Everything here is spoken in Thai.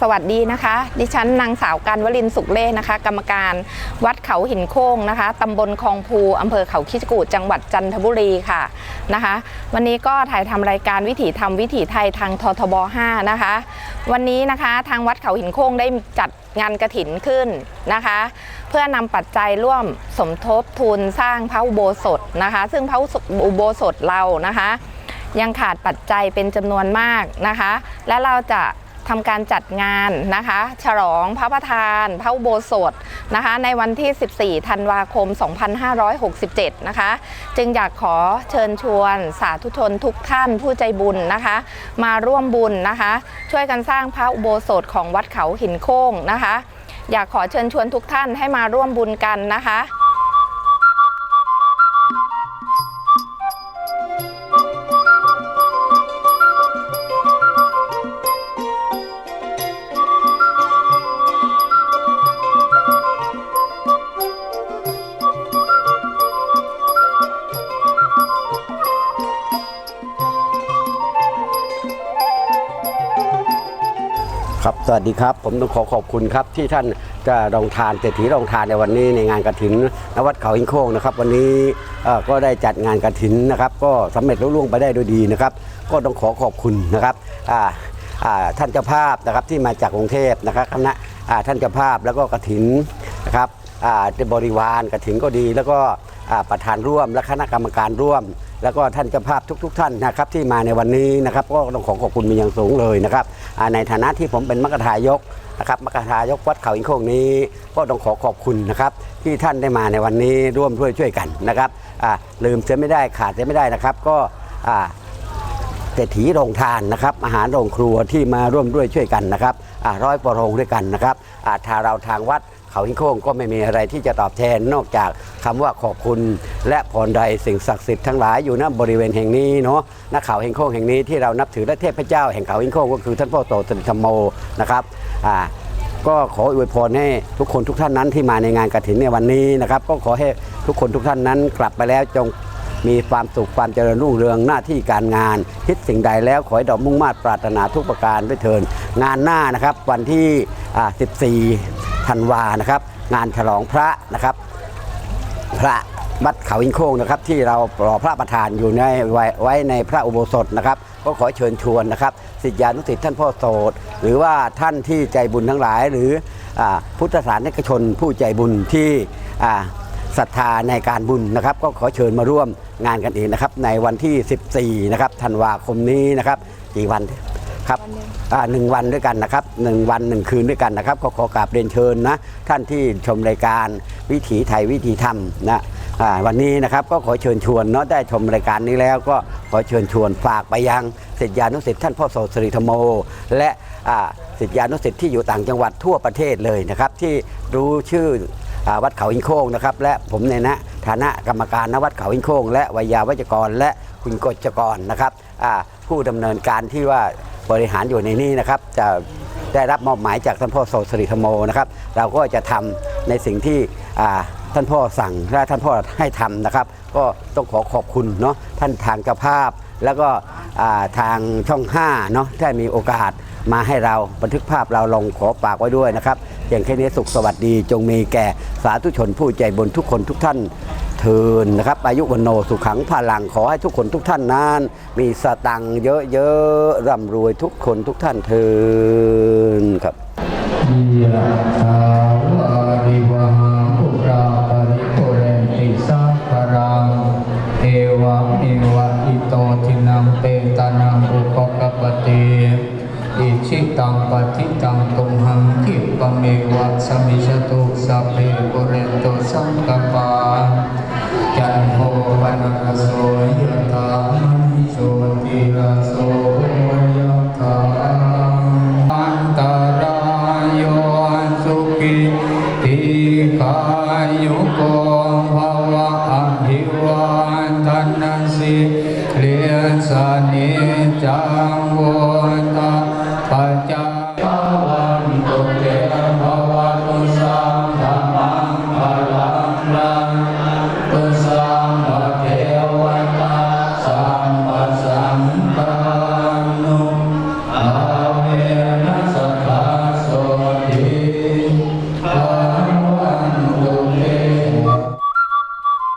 สวัสดีนะคะ ดิฉันนางสาวการวลินสุขเล่นะคะ กรรมการวัดเขาหินโค้งนะคะตำบลคลองภูอำเภอเขาคิชกูดจังหวัดจันทบุรีค่ะนะคะ วันนี้ก็ถ่ายทำรายการวิถีธรรมวิถีไทยทางททบ 5 นะคะ วันนี้นะคะทางวัดเขาหินโค้งได้จัดงานกระถินขึ้นนะคะ เพื่อนำปัจจัยร่วมสมทบทุนสร้างพระอุโบสถนะคะ ซึ่งพระอุโบสถเรานะคะ ยังขาดปัจจัยเป็นจำนวนมากนะคะ และเราจะ ทำการจัดงานนะคะ ฉลองพระประธาน พระอุโบสถนะคะ ในวันที่ 14 ธันวาคม 2567 นะคะ จึงอยากขอเชิญชวนสาธุชนทุกท่านผู้ใจบุญนะคะ มาร่วมบุญนะคะ ช่วยกันสร้างพระอุโบสถของวัดเขาหินโค้งนะคะ อยากขอเชิญชวนทุกท่านให้มาร่วมบุญกันนะคะ ครับ สวัสดีครับ ผมต้องขอขอบคุณครับที่ท่านจะรองทานเศรษฐีรองทานในวันนี้ในงานกระถินนวัดเขาหินโค้งนะครับ วันนี้ก็ได้จัดงานกระถินนะครับ ก็สำเร็จรุ่ล่วงไปได้โดยดีนะครับ ก็ต้องขอขอบคุณนะครับท่านเจ้าภาพนะครับที่มาจากกรุงเทพนะครับคณะท่านเจ้าภาพแล้วก็กระถินนะครับบริวารกระถินก็ดี แล้วก็ประธานร่วมและคณะกรรมการร่วม แล้วก็ท่านเจ้าภาพทุก ๆ ท่านนะครับที่มาในวันนี้นะครับก็ต้องขอขอบคุณเป็นอย่างสูงเลยนะครับอ่าในฐานะที่ผมเป็นมรรคทายกนะครับมรรคทายกวัดเขาอินโคงนี้ ก็ต้องขอขอบคุณนะครับที่ท่านได้มาในวันนี้ร่วมด้วยช่วยกันนะครับอ่าลืมเสียไม่ได้ขาดเสียไม่ได้นะครับ ก็อ่า เศรษฐีโรงทานนะครับอาหารโรงครัวที่มาร่วมด้วยช่วยกันนะครับร้อยประโรงด้วยกันนะครับอ่าทางเราทางวัด เขาหินโค้งก็ไม่มีอะไรที่จะตอบแทนนอกจากคำว่าขอบคุณและพรใดสิ่งศักดิ์สิทธิ์ทั้งหลายอยู่ณบริเวณแห่งนี้เนาะณเขาหินโค้งแห่งนี้ที่เรานับถือและเทพเจ้าแห่งเขาหินโค้งก็คือท่านพ่อโตสิริธรรมโมนะครับอ่าก็ขออวยพรให้ทุกคนทุกท่านนั้นที่มาในงานกระถินในวันนี้นะครับ ก็ขอให้ทุกคนทุกท่านนั้นกลับไปแล้วจงมีความสุขความเจริญรุ่งเรืองหน้าที่การงาน คิดสิ่งใดแล้วขอให้ดอกมุ่งมา่ปรารถนาทุกประการด้วยเทินงานหน้านะครับ วันที่อ่า14 ธันวานะครับ งานฉลองพระนะครับ พระวัดเขาอินโค้งนะครับ ที่เรารอพระประธานอยู่ในไว้ไว้ในพระอุโบสถนะครับ ก็ขอเชิญชวนนะครับสิทธิานุสิทธิท่านพ่อโสดหรือว่าท่านที่ใจบุญทั้งหลาย หรืออาพุทธศาสนิกชนผู้ใจบุญที่อ่าศรัทธาในการบุญนะครับ ก็ขอเชิญมาร่วมงานกันเองนะครับ ในวันที่ 14 นะครับธันวาคมนี้นะครับกี่วัน ครับอ่าหนึ่งวันด้วยกันนะครับหนึ่งวันหนึ่งคืนด้วยกันนะครับก็ขอกราบเรียนเชิญนะท่านที่ชมรายการวิถีไทยวิถีธรรมนะอ่าวันนี้นะครับก็ขอเชิญชวนเนาะได้ชมรายการนี้แล้วก็ขอเชิญชวนฝากไปยังศิษยานุศิษย์ท่านพ่อโสสิริธรรมโม และอ่าศิษยานุศิษย์ที่อยู่ต่างจังหวัดทั่วประเทศเลยนะครับที่รู้ชื่ออ่าวัดเขาอินโค้งนะครับและผมในนะฐานะกรรมการณวัดเขาอินโค้งและวิยาวัจกรและคุณกฎจกรนะครับอ่าผู้ดำเนินการที่ว่า บริหารอยู่ในนี้นะครับ จะได้รับมอบหมายจากท่านพ่อโสสริธโมนะครับ เราก็จะทำในสิ่งที่ท่านพ่อสั่งและท่านพ่อให้ทำนะครับ ก็ต้องขอขอบคุณเนาะท่านทางเจ้าภาพ แล้วก็ทางช่อง5เนาะได้มีโอกาสมาให้เราบันทึกภาพเราลงขอฝากไว้ด้วยนะครับ อย่างแค่นี้สุขสวัสดีจงมีแก่สาธุชนผู้ใจบุญทุกคนทุกท่าน เทินนะครับอายุวันโนสุขังพลังขอให้ทุกคนทุกท่านนั้น มีสตังเยอะๆร่ำรวยทุกคนทุกท่านเทินครับยะถาวาริวหาปุราปริปุเรนติสัพพรังเอวะเมวะอิโตทินังเปตานังอุปกปติอิชิตังปฏิตังตุมหั เมวะสมมิชตุสัพเพปุเรนโตสังกปาจันโทปนัสโสยะถามณิโชติระโส